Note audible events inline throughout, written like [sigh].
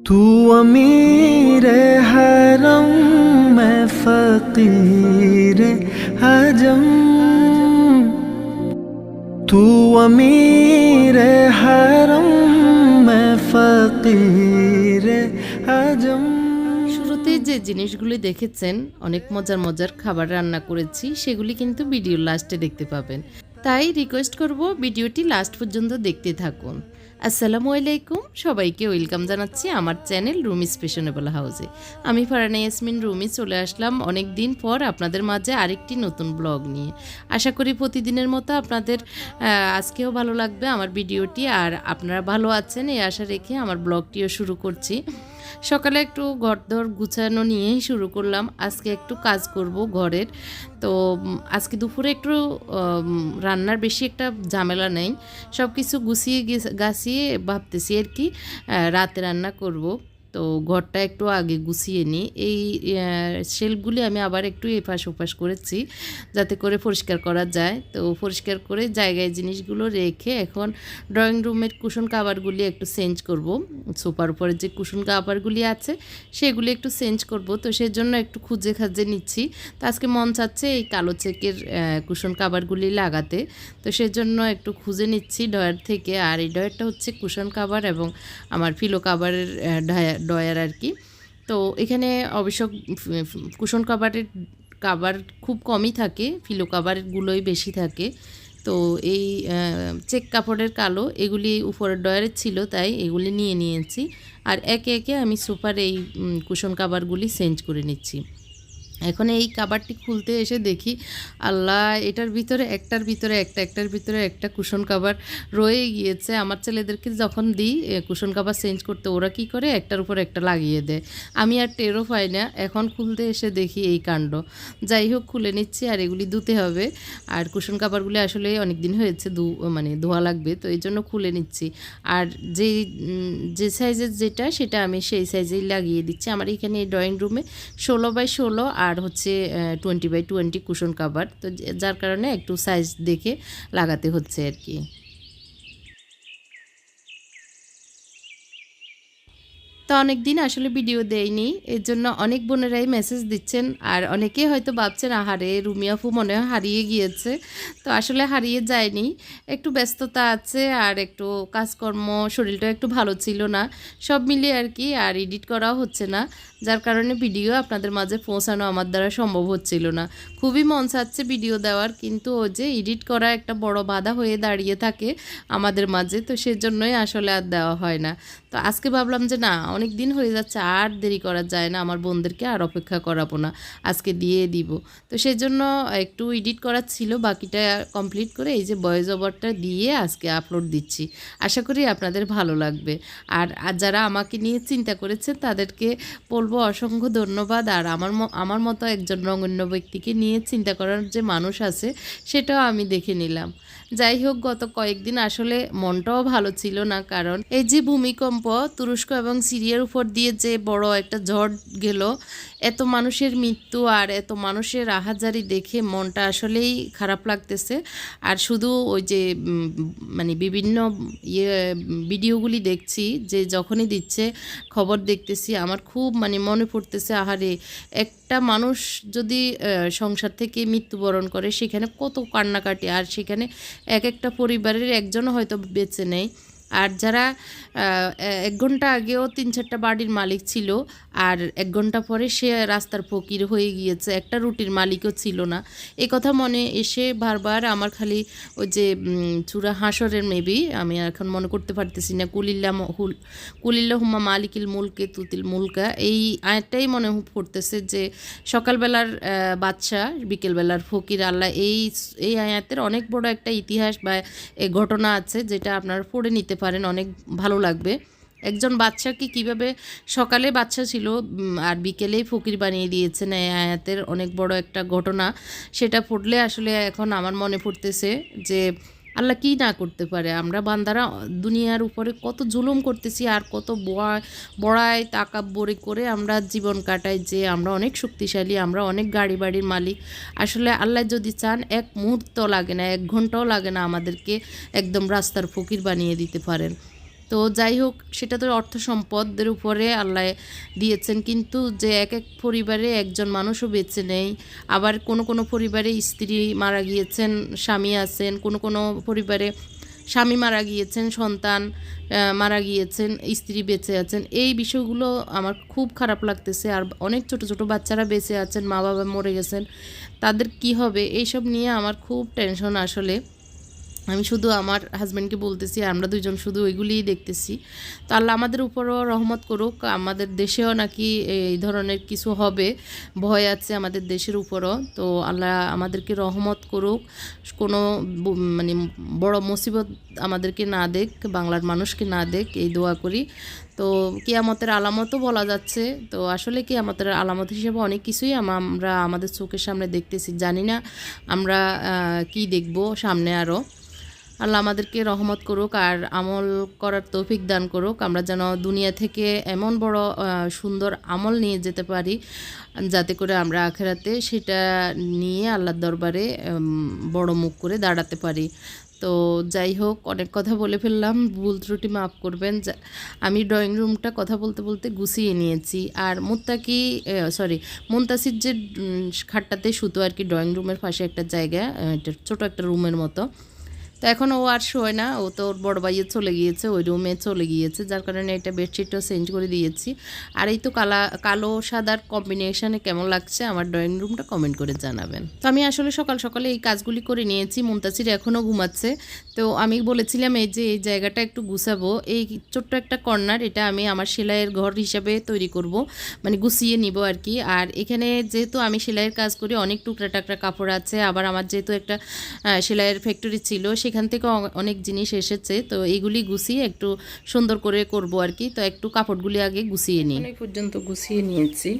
तू अमीर हरम मैं फकीर हजम तू अमीर हरम मैं फकीर हजम শুরুতে যে জিনিসগুলি দেখেছেন অনেক মজার মজার খাবার রান্না করেছি সেগুলি কিন্তু ভিডিওর লাস্টে দেখতে পাবেন তাই রিকোয়েস্ট করব ভিডিওটি লাস্ট পর্যন্ত দেখতে থাকুন আসসালামু আলাইকুম। সবাইকে ওয়েলকাম জানাচ্ছি আমার চ্যানেল রুমিস ফ্যাশনেবল হাউসে। আমি ফারানা ইয়াসমিন, রুমি চলে আসলাম অনেক দিন পর আপনাদের মাঝে আরেকটি নতুন ব্লগ নিয়ে। আশা করি প্রতিদিনের মতো আপনাদের আজকেও ভালো লাগবে আমার ভিডিওটি, আর আপনারা ভালো আছেন এই আশা রেখে আমার ব্লগটিও শুরু করছি। সকালে একটু ঘরদর গুছানো নিয়েই শুরু করলাম। আজকে একটু কাজ করব ঘরের। তো আজকে দুপুরে একটু রান্নার বেশি একটা ঝামেলা নেই। সব কিছু গুছিয়ে গাছিয়ে ভাবতেছি আর কি রাতে রান্না করব। তো ঘরটা একটু আগে গুছিয়ে নিই। এই শেলফগুলি আমি আবার একটু এপাশ ওপাশ করেছি যাতে করে পরিষ্কার করা যায়। তো পরিষ্কার করে জায়গায় জিনিসগুলো রেখে এখন ড্রয়িং রুমের কুশন কাভারগুলি একটু চেঞ্জ করব। সোফার উপরে যে কুশন কাভারগুলি আছে সেগুলি একটু চেঞ্জ করব। তো সেজন্য একটু খুঁজে খাজে নিচ্ছি। তো আজকে মন চাচ্ছে এই কালো চেকের কুশন কাভারগুলি লাগাতে। তো সেজন্য একটু খুঁজে নিচ্ছি ডয়ার থেকে। আর এই ডয়ারটা হচ্ছে কুশন কাভার এবং আমার ফিলো কাভারের ডয়ার আর কি। তো এখানে অবশ্য কুশন কাভারের কাভার খুব কমই থাকে, ফিলো কাভারগুলোই বেশি থাকে। তো এই চেক কাপড়ের কালো এগুলি উপরের ডয়ারের ছিল, তাই এগুলি নিয়ে নিয়েছি। আর একে একে আমি সুপার এই কুশন কাভারগুলি চেঞ্জ করে নিচ্ছি। এখন এই কাবারটি খুলতে এসে দেখি, আল্লাহ, এটার ভিতরে একটার ভিতরে একটা, একটার ভিতরে একটা কুশন কাবার রয়ে গিয়েছে। আমার ছেলেদেরকে যখন দিই কুশন কাবার চেঞ্জ করতে ওরা কি করে? একটার উপর একটা লাগিয়ে দেয়। আমি আর টেরও পাই না। এখন খুলতে এসে দেখি এই কাণ্ড। যাই হোক, খুলে নিচ্ছি আর এগুলি ধুতে হবে। আর কুশন কাবারগুলি আসলে অনেক দিন হয়েছে ধু মানে ধোয়া লাগবে, তো এই জন্য খুলে নিচ্ছি। আর যে যে সাইজের যেটা, সেটা আমি সেই সাইজেই লাগিয়ে দিচ্ছি। আমার এখানে এই ড্রয়িং রুমে ষোলো বাই ষোলো আর হচ্ছে twenty by twenty cushion cover তো যার কারণে একটু সাইজ দেখে লাগাতে হচ্ছে আর কি। তো অনেক দিন আসলে ভিডিও দেয়নি। এর জন্য অনেক বোনেরাই মেসেজ দিচ্ছেন আর অনেকেই হয়তো ভাবছেন, আহারে রুমিয়াফু মনে হয় হারিয়ে গিয়েছে। তো আসলে হারিয়ে যায়নি। একটু ব্যস্ততা আছে আর একটু কাজকর্ম, শরীরটা একটু ভালো ছিল না। সব মিলিয়ে আর কি, আর এডিট করাও হচ্ছে না। যার কারণে ভিডিও আপনাদের মাঝে পৌঁছানো আমার দ্বারা সম্ভব হচ্ছিল না। খুবই মন চাচ্ছে ভিডিও দেওয়ার, কিন্তু ওই যে এডিট করা একটা বড় বাধা হয়ে দাঁড়িয়ে থাকে আমাদের মাঝে, তো সেজন্যই আসলে আর দেওয়া হয় না। তো আজকে ভাবলাম যে না অনেক দিন হয়ে যাচ্ছে, আর দেরি করা যায় না, আমার বোনদেরকে আর অপেক্ষা করাবো না, আজকে দিয়ে দিব। তো সেজন্য একটু এডিট করার ছিল, বাকিটা কমপ্লিট করে এই যে ভয়েস ওভারটা দিয়ে আজকে আপলোড দিচ্ছি। আশা করি আপনাদের ভালো লাগবে। আর যারা আমাকে নিয়ে চিন্তা করেছেন, তাদেরকে বলব অসংখ্য ধন্যবাদ। আর আমার আমার মতো একজন রঙন্য ব্যক্তিকে নিয়ে চিন্তা করার যে মানুষ আছে, সেটাও আমি দেখে নিলাম। যাই হোক, গত কয়েকদিন আসলে মনটাও ভালো ছিল না, কারণ এই যে ভূমিকম্প, তুরস্ক এবং সিরিয়ার উপর দিয়ে যে বড় একটা ঝড় গেল এত মানুষের মৃত্যু আর এত মানুষের আহাজারি দেখে মনটা আসলেই খারাপ লাগতেছে। আর শুধু ওই যে মানে বিভিন্ন ইয়ে ভিডিওগুলি দেখছি যে যখনই দিচ্ছে খবর দেখতেছি, আমার খুব মানে মনে পড়তেছে, আহারে, একটা মানুষ যদি সংসার থেকে মৃত্যুবরণ করে, সেখানে কত কান্নাকাটি, আর সেখানে এক একটা পরিবারের একজনও হয়তো বেঁচে নেই। আর যারা এক ঘণ্টা আগেও তিন চারটা বাড়ির মালিক ছিল, আর এক ঘণ্টা পরে সে রাস্তার ফকির হয়ে গিয়েছে, একটা রুটির মালিকও ছিল না। এই কথা মনে এসে বারবার আমার খালি ওই যে চূড়া হাঁসরের মেবি, আমি এখন মনে করতে পারতেছি না, কুলিল্লা হুল, কুলিল্লা হুমা মালিকিল মুলকে তুতিল মুলকা, এই আয়টাই মনে পড়তেছে যে সকালবেলার বাচ্চা বিকেলবেলার ফকির, আল্লাহ এই এই আয়াতের অনেক বড় একটা ইতিহাস বা এ ঘটনা আছে, যেটা আপনারা পড়ে নিতে পারেন, অনেক ভালো লাগবে। একজন বাচ্চাকে কীভাবে, সকালে বাচ্চা ছিল আর বিকেলেই ফকির বানিয়ে দিয়েছেন এই আয়াতের অনেক বড় একটা ঘটনা। সেটা পড়লে আসলে এখন আমার মনে পড়তেছে যে আল্লাহ কী না করতে পারে? আমরা বান্দারা দুনিয়ার উপরে কত জুলুম করতেছি আর কত বড়ায় তাকাব্বরি করে আমরা জীবন কাটাই যে আমরা অনেক শক্তিশালী, আমরা অনেক গাড়ি বাড়ির মালিক। আসলে আল্লাহ যদি চান, এক মুহূর্ত লাগে না, এক ঘন্টাও লাগে না আমাদেরকে একদম রাস্তার ফকির বানিয়ে দিতে পারেন। তো যাই হোক, সেটা তো অর্থ সম্পদের উপরে আল্লাহ দিয়েছেন। কিন্তু যে এক এক পরিবারে একজন মানুষও বেঁচে নেই। আবার কোনো কোনো পরিবারে স্ত্রী মারা গিয়েছেন, স্বামী আছেন, কোনো কোনো পরিবারে স্বামী মারা গিয়েছেন, সন্তান মারা গিয়েছেন, স্ত্রী বেঁচে আছেন। এই বিষয়গুলো আমার খুব খারাপ লাগতেছে। আর অনেক ছোট ছোট বাচ্চারা বেঁচে আছেন মা বাবা মরে গেছেন, তাদের কি হবে? এইসব নিয়ে আমার খুব টেনশন আসলে। আমি শুধু আমার হাজব্যান্ডকে বলতেছি আমরা দুজন শুধু ওইগুলিই দেখতেছি। তো আল্লাহ আমাদের উপরও রহমত করুক, আমাদের দেশেও নাকি এই ধরনের কিছু হবে, ভয় আছে আমাদের দেশের উপরও। তো আল্লাহ আমাদেরকে রহমত করুক, কোনো মানে বড় মুসিবত আমাদেরকে না দেখ, বাংলার মানুষকে না দেখ, এই দোয়া করি। তো কিয়ামতের আলামতও বলা যাচ্ছে, তো আসলে কিয়ামতের আলামত হিসেবে অনেক কিছুই আমরা আমাদের চোখের সামনে দেখতেছি। জানি না আমরা কি দেখব সামনে আরও আল্লাহ আমাদেরকে রহমত করুক আর আমল করার তৌফিক দান করুক। আমরা যেন দুনিয়া থেকে এমন বড় সুন্দর আমল নিয়ে যেতে পারি, যাতে করে আমরা আখেরাতে সেটা নিয়ে আল্লাহর দরবারে বড় মুখ করে দাঁড়াতে পারি। তো যাই হোক, অনেক কথা বলে ফেললাম। ভুল ত্রুটি মাফ করবেন। আমি ড্রয়িং রুমটা কথা বলতে বলতে গুছিয়ে নিয়েছি। আর মুত্তাকি সরি মুন্তাসির যে খাটটাতে শুতো আর কি ড্রয়িং রুমের পাশে একটা জায়গা ছোটো একটা রুমের মতো। তো এখন ও আর শোয় না। ও তো ওর বড় ভাইয়ে চলে গিয়েছে, ওই রুমে চলে গিয়েছে, যার কারণে এটা বেডশিটও চেঞ্জ করে দিয়েছি। আর এই তো কালা, কালো, সাদার কম্বিনেশনে কেমন লাগছে আমার ড্রয়িং রুমটা কমেন্ট করে জানাবেন। তো আমি আসলে সকাল সকালে এই কাজগুলি করে নিয়েছি, মুন্তাসির এখনও ঘুমাচ্ছে। তো আমি বলেছিলাম এই যে এই জায়গাটা একটু গুছাবো, এই ছোট্ট একটা কর্নার এটা আমি আমার সেলাইয়ের ঘর হিসাবে তৈরি করব মানে গুছিয়ে নিব আর কি। আর এখানে যেহেতু আমি সেলাইয়ের কাজ করি, অনেক টুকরা টাকরা কাপড় আছে, আবার আমার যেহেতু একটা সেলাইয়ের ফ্যাক্টরি ছিল সেখান থেকে অনেক জিনিস এসেছে, তো এইগুলি গুছিয়ে একটু সুন্দর করে করব আর কি। তো একটু কাপড়গুলি আগে গুছিয়ে নিই। পর্যন্ত গুছিয়ে নিয়েছি।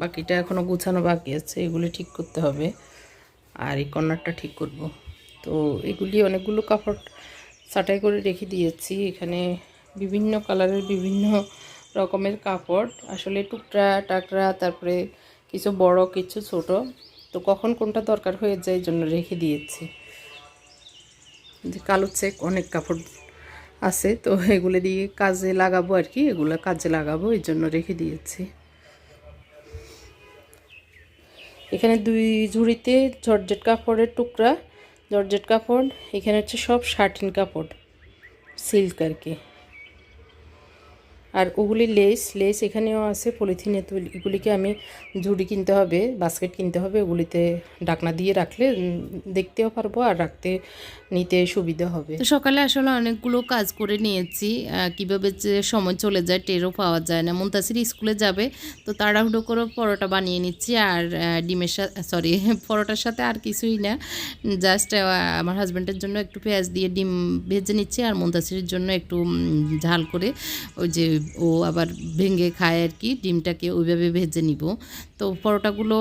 বাকিটা এখনও গুছানো বাকি আছে, এগুলি ঠিক করতে হবে। আর এই কর্নারটা ঠিক করব। তো এগুলি অনেকগুলো কাপড় ছাটাই করে রেখে দিয়েছি। এখানে বিভিন্ন কালারের বিভিন্ন রকমের কাপড়। আসলে টুকরা, টাকরা, তারপরে কিছু বড়, কিছু ছোট। তো কখন কোনটা দরকার হয়ে যায় জন্য রেখে দিয়েছি। যে কালো চেক অনেক কাপড় আছে, তো এগুলো দিয়ে কাজে লাগাবো আর কি, এগুলো কাজে লাগাবো, এই জন্য রেখে দিয়েছি। এখানে দুই ঝুড়িতে জর্জেট কাপড়ের টুকরা, জর্জেট কাপড়, এখানে হচ্ছে সব শার্টিন কাপড়, সিল্ক আর কি। আর ওগুলি লেস লেস এখানেও আছে, পলিথিনে তো এগুলিকে আমি ঝুড়ি কিনতে হবে, বাস্কেট কিনতে হবে, ওগুলিতে ডাকনা দিয়ে রাখলে দেখতেও পারব আর রাখতে, নিতে সুবিধা হবে। সকালে আসলে অনেকগুলো কাজ করে নিয়েছি কীভাবে যে সময় চলে যায় টেরও পাওয়া যায় না। মুন্তাসির স্কুলে যাবে, তো তাড়াহুড়ো করে পরোটা বানিয়ে নিচ্ছি আর ডিমের সাথে সরি [laughs] পরোটার সাথে আর কিছুই না। জাস্ট আমার হাজব্যান্ডের জন্য একটু পেঁয়াজ দিয়ে ডিম ভেজে নিচ্ছি আর মুন্তাসিরের জন্য একটু ঝাল করে ওই যে ও আবার ভেঙে খায় আর কি, ডিমটাকে ওইভাবে ভেজে নিব। তো পরোটাগুলো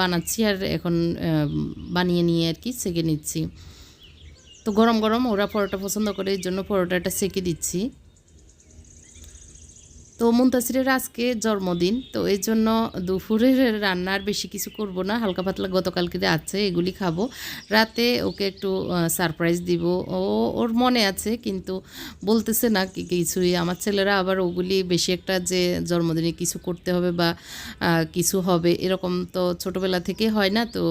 বানাচ্ছি আর এখন বানিয়ে নিয়ে আর কি সেঁকে নিচ্ছি। তো গরম গরম ওরা পরোটা পছন্দ করে, এই জন্য পরোটাটা সেঁকে দিচ্ছি। তো মুন্তাসিরের আজকে জন্মদিন, তো এই জন্য দুপুরের রান্নার বেশি কিছু করব না। হালকা পাতলা গতকালকে আছে এগুলি খাব। রাতে ওকে একটু সারপ্রাইজ দিব। ও, ওর মনে আছে কিন্তু বলতেছে না কি কিছুই। আমার ছেলেরা আবার ওগুলি বেশি একটা যে জন্মদিনে কিছু করতে হবে বা কিছু হবে এরকম তো ছোটোবেলা থেকে হয় না, তো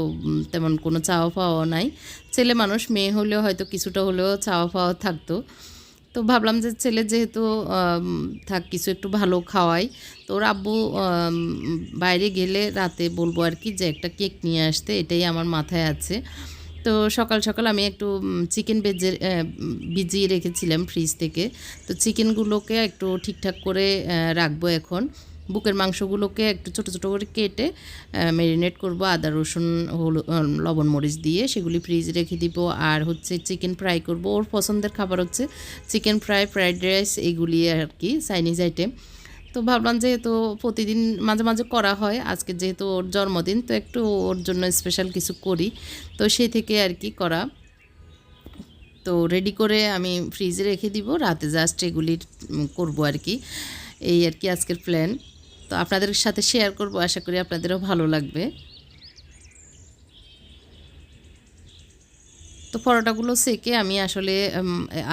তেমন কোনো চাওয়া পাওয়া নাই। ছেলে মানুষ, মেয়ে হলেও হয়তো কিছুটা হলেও চাওয়া পাওয়া থাকতো। তো ভাবলাম যে ছেলে যেহেতু থাক কিছু একটু ভালো খাওয়াই, তো ওর আব্বু বাইরে গেলে রাতে বলব আর কি যে একটা কেক নিয়ে আসতে, এটাই আমার মাথায় আছে। তো সকাল সকাল আমি একটু চিকেন বেজে ভিজিয়ে রেখেছিলাম ফ্রিজ থেকে। তো চিকেনগুলোকে একটু ঠিকঠাক করে রাখব এখন। বুকের মাংসগুলোকে একটু ছোট ছোট করে কেটে ম্যারিনেট করব, আদা, রসুন, হলু লবণ, মরিচ দিয়ে সেগুলি ফ্রিজে রেখে দিব। আর হচ্ছে চিকেন ফ্রাই করব। ওর পছন্দের খাবার হচ্ছে চিকেন ফ্রাই ফ্রাইড রাইস এগুলি আর কি চাইনিজ আইটেম তো ভাবলাম যেহেতু প্রতিদিন মাঝে মাঝে করা হয়, আজকে যেহেতু ওর জন্মদিন, তো একটু ওর জন্য স্পেশাল কিছু করি। তো সেই থেকে আর কি করা। তো রেডি করে আমি ফ্রিজে রেখে দিব। রাতে জাস্ট এগুলি করব আর কি এই আর কি আজকের প্ল্যান তো আপনাদের সাথে শেয়ার করব, আশা করি আপনাদেরও ভালো লাগবে। তো পরোটাগুলো সেকে আমি আসলে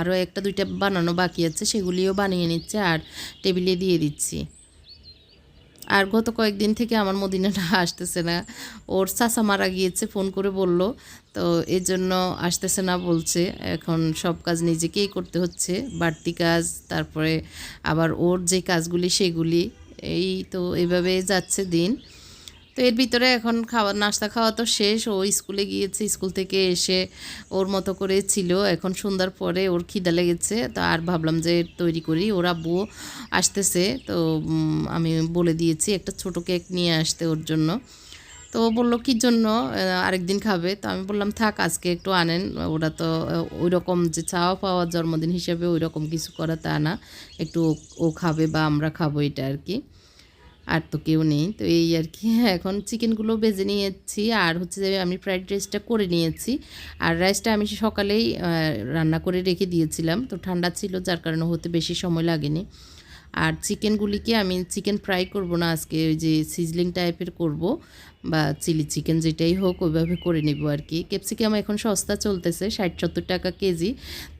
আরও একটা, দুইটা বানানো বাকি আছে, সেগুলিও বানিয়ে নিচ্ছে আর টেবিলে দিয়ে দিচ্ছি। আর গত কয়েকদিন থেকে আমার মদিনাটা আসতেছে না, ওর চাচা মারা গিয়েছে, ফোন করে বলল, তো এর জন্য আসতেছে না বলছে, এখন সব কাজ নিজেকেই করতে হচ্ছে, বাড়তি কাজ, তারপরে আবার ওর যে কাজগুলি সেগুলি এই তো এভাবে যাচ্ছে দিন। তো এর ভিতরে এখন খাওয়া, নাস্তা খাওয়া তো শেষ। ও স্কুলে গিয়েছে, স্কুল থেকে এসে ওর মতো করে ছিল। এখন সন্ধ্যার পরে ওর খিদা লেগেছে। তো আর ভাবলাম যে তৈরি করি। ওর আব্বু আসতেছে। তো আমি বলে দিয়েছি একটা ছোট কেক নিয়ে আসতে ওর জন্য। তো বলল, কি জন্য? আরেকদিন খাবে। তো আমি বললাম, থাক, আজকে একটু আনেন। ওরা তো ওই রকম যে চাওয়া পাওয়া, জন্মদিন হিসেবে ওই রকম কিছু করা তা না। একটু ও খাবে বা আমরা খাব এটা আর কি। আর তো কেউ নেই। তো এই আর কি এখন চিকেনগুলো বেজে নিয়েছি। আর হচ্ছে যে আমি ফ্রাইড রাইসটা করে নিয়েছি। আর রাইসটা আমি সকালেই রান্না করে রেখে দিয়েছিলাম। তো ঠান্ডা ছিল, যার কারণে হতে বেশি সময় লাগেনি। আর চিকেনগুলিকে আমি চিকেন ফ্রাই করব না আজকে ওই যে সিজলিং টাইপের করব বা চিলি চিকেন যেটাই হোক ওইভাবে করে নেব আর কি। ক্যাপসিকাম এখন সস্তা চলতেছে ষাট সত্তর টাকা কেজি।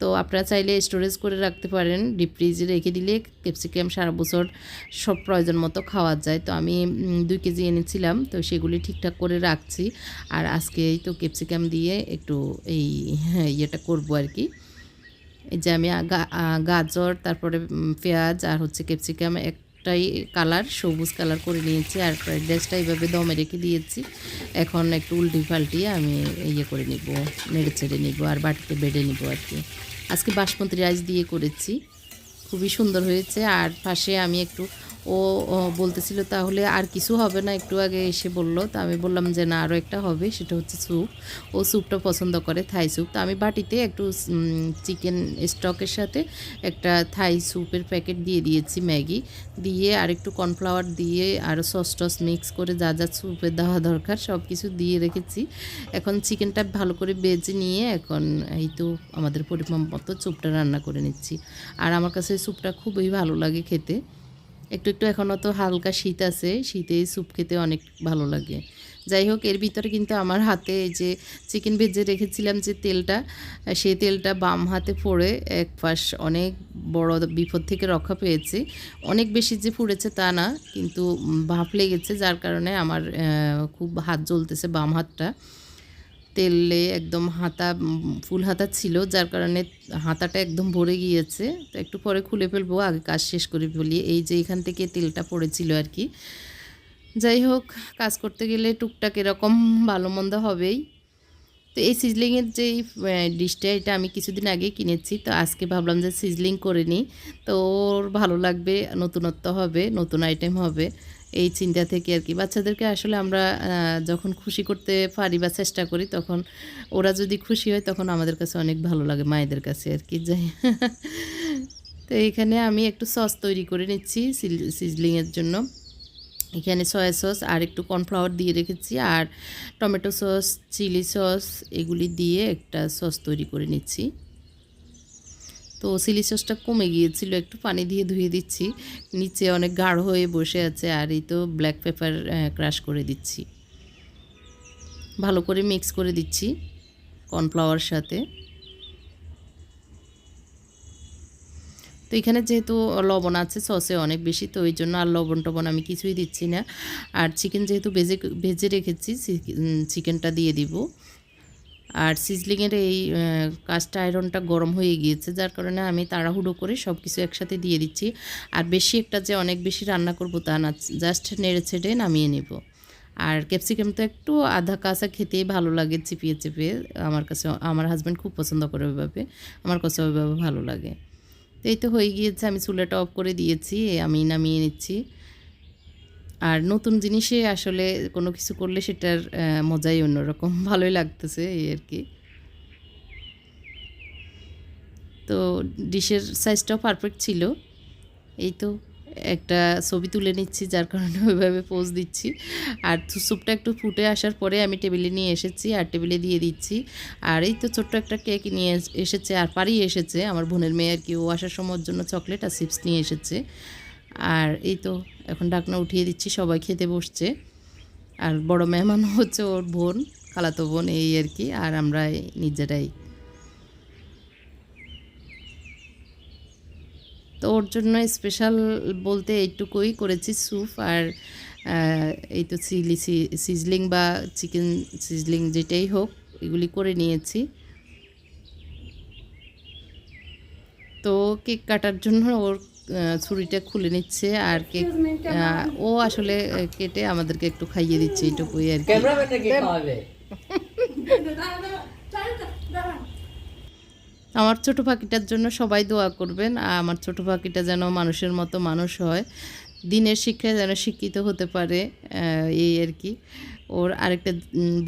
তো আপনারা চাইলে স্টোরেজ করে রাখতে পারেন ডিপ ফ্রিজে রেখে দিলে ক্যাপসিকাম সারা বছর সব প্রয়োজন মতো খাওয়া যায়। তো আমি দুই কেজি এনেছিলাম তো সেগুলি ঠিকঠাক করে রাখছি। আর আজকেই তো ক্যাপসিকাম দিয়ে একটু এই হ্যাঁ, ইয়েটা করব আর কি। এই যে আমি গাজর, তারপরে পেঁয়াজ আর হচ্ছে ক্যাপসিকাম একটাই কালার, সবুজ কালার করে নিয়েছি আর ফ্রাইড রাইসটা এইভাবে দমে রেখে দিয়েছি। এখন একটু উল্টি পাল্টিয়ে আমি ইয়ে করে নিব, নেড়ে ছেড়ে নিব আর বাটিতে বেড়ে নিব আর কি। আজকে বাসমতি রাইস দিয়ে করেছি, খুবই সুন্দর হয়েছে আর পাশে আমি একটু ও বলতেছিল, তাহলে আর কিছু হবে না। একটু আগে এসে বলল, তো আমি বললাম যে, না আরও একটা হবে, সেটা হচ্ছে স্যুপ। ও স্যুপটা পছন্দ করে, থাই স্যুপ। তো আমি বাটিতে একটু চিকেন স্টকের সাথে একটা থাই স্যুপের প্যাকেট দিয়ে দিয়েছি ম্যাগি। দিয়ে আর একটু কর্নফ্লাওয়ার দিয়ে আর সস টস মিক্স করে যা যা স্যুপে দেওয়া দরকার সব কিছু দিয়ে রেখেছি। এখন চিকেনটা ভালো করে বেজে নিয়ে এখন এই তো আমাদের পরিমাণ মতো স্যুপটা রান্না করে নিচ্ছি। আর আমার কাছে স্যুপটা খুবই ভালো লাগে খেতে। একটু একটু এখনও তো হালকা শীত আছে, শীতে স্যুপ খেতে অনেক ভালো লাগে। যাই হোক, এর ভিতরে কিন্তু আমার হাতে যে চিকেন ভেজে রেখেছিলাম যে তেলটা সেই তেলটা বাম হাতে পড়ে এক পাশ অনেক বড় বিপদ থেকে রক্ষা পেয়েছে। অনেক বেশি যে পুড়েছে তা না, কিন্তু ভাপ লেগেছে, যার কারণে আমার খুব হাত জ্বলতেছে বাম হাতটা। তেলে একদম হাতা ফুল হাতা ছিল, যার কারণে হাতাটা একদম ভরে গিয়েছে। তো একটু পরে খুলে ফেলব, আগে কাজ শেষ করে ফেলি। এই যে এখান থেকে তেলটা পড়েছিল আর কি। যাই হোক, কাজ করতে গেলে টুকটাক এরকম ভালো মন্দ হবেই। তো এই সিজলিংয়ের যে ডিশটা, এটা আমি কিছুদিন আগে কিনেছি। তো আজকে ভাবলাম যে সিজলিং করে নিই। তো ওর ভালো লাগবে, নতুনত্ব হবে, নতুন আইটেম হবে। এই চিন্তা থেকে আর কি। বাচ্চাদেরকে আসলে আমরা যখন খুশি করতে পারি বা চেষ্টা করি, তখন ওরা যদি খুশি হয়, তখন আমাদের কাছে অনেক ভালো লাগে, মায়েদের কাছে আর কি। যাই তো এখানে আমি একটু সস তৈরি করে নিচ্ছি সিজলিংয়ের জন্য। এখানে সয়া সস আর একটু কর্নফ্লাওয়ার দিয়ে রেখেছি আর টমেটো সস, চিলি সস, এগুলি দিয়ে একটা সস তৈরি করে নিচ্ছি। তো চিলি সসটা কমে গিয়েছিল, একটু পানি দিয়ে ধুয়ে দিচ্ছি। নিচে অনেক গাঢ় হয়ে বসে আছে আর এই তো ব্ল্যাক পেপার ক্রাশ করে দিচ্ছি। ভালো করে মিক্স করে দিচ্ছি কর্নফ্লাওয়ার সাথে। তো এখানে যেহেতু লবণ আছে সসে অনেক বেশি, তো ওই জন্য আর লবণ টবণ আমি কিছুই দিচ্ছি না। আর চিকেন যেহেতু ভেজে ভেজে রেখেছি চিকেনটা দিয়ে দিব। আর সিজলিংয়ের এই কাস্ট আয়রনটা গরম হয়ে গিয়েছে, যার কারণে আমি তাড়াহুড়ো করে সব কিছু একসাথে দিয়ে দিচ্ছি। আর বেশি একটা যে অনেক বেশি রান্না করব তা না জাস্ট নেড়ে ছেড়ে নামিয়ে নেব। আর ক্যাপসিকাম তো একটু আধা কাঁচা খেতেই ভালো লাগে, চিপিয়ে চিপিয়ে। আমার কাছে, আমার হাজব্যান্ড খুব পছন্দ করে ওইভাবে। আমার কাছে ওইভাবে ভালো লাগে। তো এই তো হয়ে গিয়েছে, আমি চুলাটা অফ করে দিয়েছি, আমি নামিয়ে নিচ্ছি। আর নতুন জিনিসে আসলে কোনো কিছু করলে সেটার মজাই অন্যরকম। [laughs] ভালোই লাগতেছে এই আর কি। তো ডিশের সাইজটাও পারফেক্ট ছিল। এই তো একটা ছবি তুলে নিচ্ছি, যার কারণে ওইভাবে পোজ দিচ্ছি। আর স্যুপটা একটু ফুটে আসার পরে আমি টেবিলে নিয়ে এসেছি আর টেবিলে দিয়ে দিচ্ছি। আর এই তো ছোট্ট একটা কেক নিয়ে এসেছে, আর পারি এসেছে। আমার বোনের মেয়ে আর কি, ও আসার সময়ের জন্য চকলেট আর চিপস নিয়ে এসেছে। আর এই তো এখন ডাকনা উঠিয়ে দিচ্ছি, সবাই খেতে বসছে। আর বড় মেহমান [laughs] হচ্ছে ওর বোন, খালাতো বোন, এই আর কি, আর আমরা নিজেরাই তো ওর জন্য স্পেশাল বলতে এইটুকুই করেছি স্যুপ আর এই তো চিলি সিজলিং বা চিকেন সিজলিং যেটাই হোক, এগুলি করে নিয়েছি। তো কেক কাটার জন্য ওর ছুরিটা খুলে নিচ্ছে আর কেক ও আসলে কেটে আমাদেরকে একটু খাইয়ে দিচ্ছে এইটুকুই আর কি। আমার ছোট পাখিটার জন্য সবাই দোয়া করবেন আর আমার ছোট পাখিটা যেন মানুষের মতো মানুষ হয় দিনের শিক্ষায় যেন শিক্ষিত হতে পারে এই আর কি। ওর আরেকটা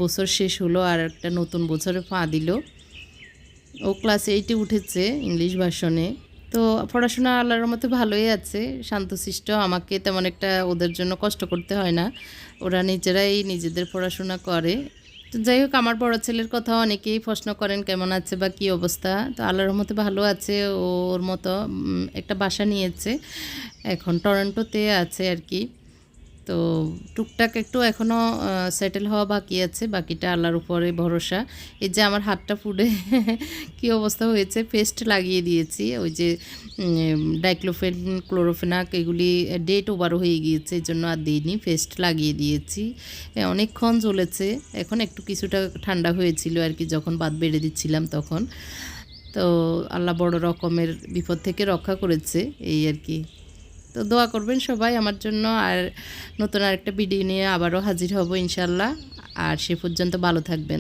বছর শেষ হলো আর একটা নতুন বছরে পা দিল। ও ক্লাস এইটে উঠেছে ইংলিশ ভার্সনে তো পড়াশোনা আল্লাহর মতো ভালোই আছে। শান্তশিষ্ট, আমাকে তেমন একটা ওদের জন্য কষ্ট করতে হয় না। ওরা নিজেরাই নিজেদের পড়াশোনা করে। তো যাই হোক, আমার বড় ছেলের কথা অনেকেই প্রশ্ন করেন, কেমন আছে বা কী অবস্থা? তো আল্লাহর মতো ভালো আছে, ওর মতো একটা বাসা নিয়েছে। এখন টরন্টোতে আছে আর কি। তো টুকটাক একটু এখনও সেটেল হওয়া বাকি আছে, বাকিটা আল্লাহর উপরে ভরসা। এই যে আমার হাতটা ফুডে [laughs] কী অবস্থা হয়েছে পেস্ট লাগিয়ে দিয়েছি, ওই যে ডাইক্লোফেন ক্লোরোফেনাক এগুলি ডেট ওভার হয়ে গিয়েছে, এই জন্য আর দিইনি পেস্ট লাগিয়ে দিয়েছি। অনেকক্ষণ চলেছে এখন একটু কিছুটা ঠান্ডা হয়েছিল আর কি, যখন বাদ বেড়ে দিচ্ছিলাম তখন। তো আল্লাহ বড় রকমের বিপদ থেকে রক্ষা করেছে, এই আর কি। তো দোয়া করবেন সবাই আমার জন্য। আর নতুন আরেকটা ভিডিও নিয়ে আবারও হাজির হব ইনশাল্লাহ আর সে পর্যন্ত ভালো থাকবেন।